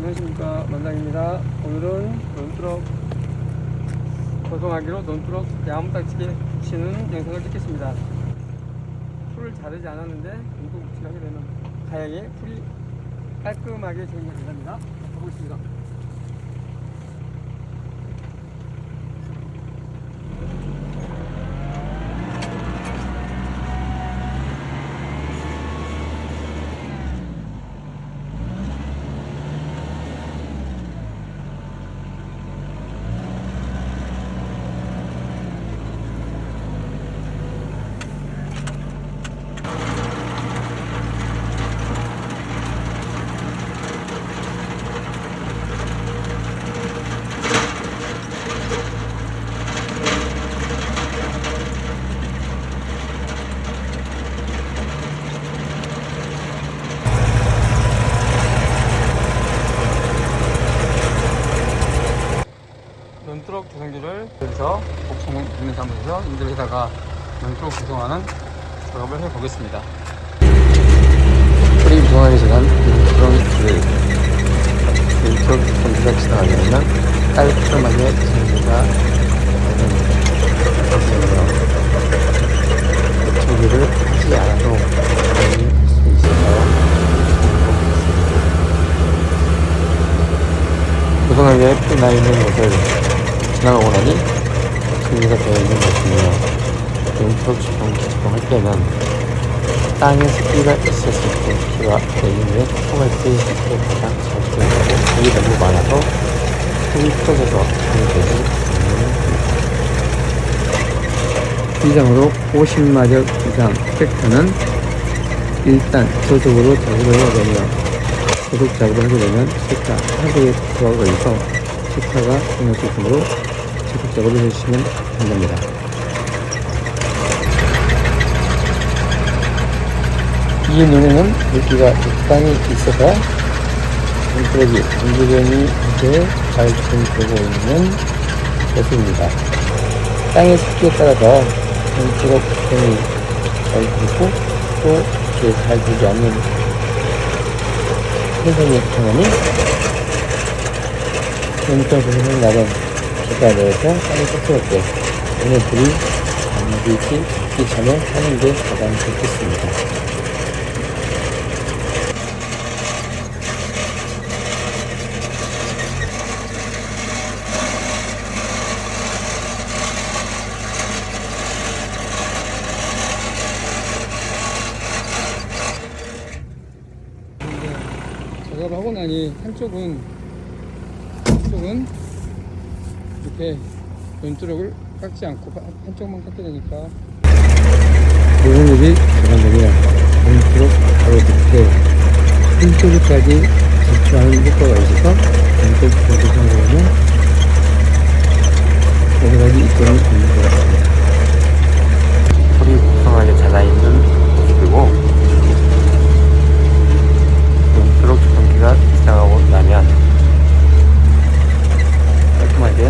안녕하십니까. 만장입니다. 오늘은 논트럭 고송하기로 논트럭 야무딱지게 치는 영상을 찍겠습니다. 풀을 자르지 않았는데 붙이를 하게 되면 다행히 풀이 깔끔하게 정리가 된답니다. 가보겠습니다 국민사무소에서 인들에다가 논트럭 조성하는 작업을 해보겠습니다. 프리 구성하기 전 인트로를 인트로 전기가 지나가려면 깔끔하게 전기가 되는데요. 조기를 하지 않아도. 구성하게 풀나 있는 곳을 지나가고 나니 전기가 되어 있는 곳이며 인트로 주동 기동할 때는 땅에 습기가 있었을 때 비가 내리면 통할 때 습기가 가장 잘 들어가고 물이 너무 많아서 흙이 풀어져서 방해되지 이상으로 50마력 이상 트랙터는 일단 저속으로 작업을 해야 되며 저속 작업을 하게 되면 시차 하루에 투하가 걸려서 시차가 생길 수 있으므로 작업을 해주시면 된답니다. 이 눈에는 물기가 적당히 있어서 눈끄러기 안주변이 이제 잘 준되고 있는 모습입니다. 땅의 습기에 따라서 구멍이 잘 들고 또 이렇게 잘 들지 않는 현상이 나타나니 눈꺼 부분을 나는 내려서 땅에 섞일 때 오늘 불이 안되지 이 전에 하는 게 가장 좋겠습니다. 작업을 하고 나니 한쪽은 한쪽은 이렇게 연두력을 깎지 않고 한- 한쪽만 깎게 되니까. 노동력이 제한되면 왼쪽 바로 밑에 한쪽까지 집중하는 효과가 있어서 왼쪽 정도 상황에는 여러 가지 이점이 있는 것 같습니다. 풀이 풍성하게 자라있는 모습이고 눈트럭 조성기가 지나가고 나면 깔끔하게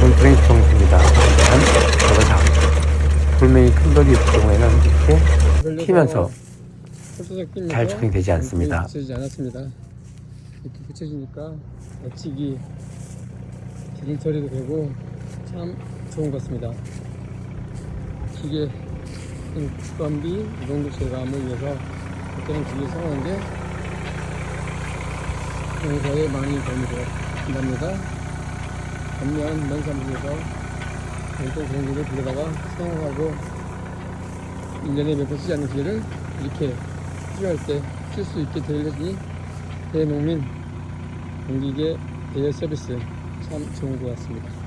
눈트럭이 조성됩니다. 하지만 저거 작 돌멩이 큰 돌이 있을 경우에는 이렇게 튀면서 잘 조성되지 않습니다. 붙여지지 않았습니다. 이렇게 붙여지니까 애치기 기름 처리도 되고 참 좋은 것 같습니다. 기계 주관비 이동도 제감을 위해서 그때는 기계 사용하는데 공사에 많이 도움이 된답니다. 반면 면사무소에서 별도 공기를 빌려다가 사용하고 1년에 몇 번 쓰지 않는 기계를 이렇게 필요할 때 쓸 수 있게 되려니 대농민 공기계 대여 서비스 참 좋은 것 같습니다.